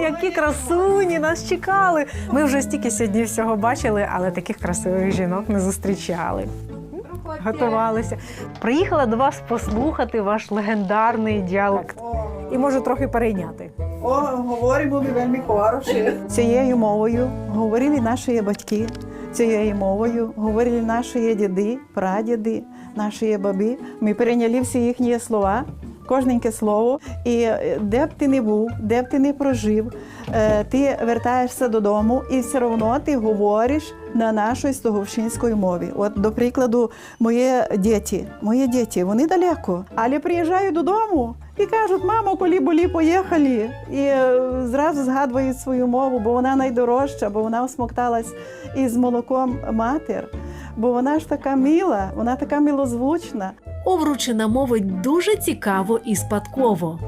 Які красуні нас чекали. Ми вже стільки сьогодні всього бачили, але таких красивих жінок не зустрічали. Готувалися. Приїхала до вас послухати ваш легендарний діалект і можу трохи перейняти. О, говоримо ми вельми хороше. Цією мовою говорили наші батьки, цією мовою говорили наші діди, прадіди, наші баби. Ми перейняли всі їхні слова, кожненьке слово. І е, де б ти не був, де б ти не прожив, е, ти вертаєшся додому і все одно ти говориш на нашій стуговщинській мові. От, до прикладу, мої діти, мої діти, вони далеко, але приїжджають додому. І кажуть, мамо, коли були, поїхали. І е, зразу згадують свою мову, бо вона найдорожча, бо вона осмокталась із молоком матір. Бо вона ж така мила, вона така милозвучна. Овручина мовить дуже цікаво і спадково.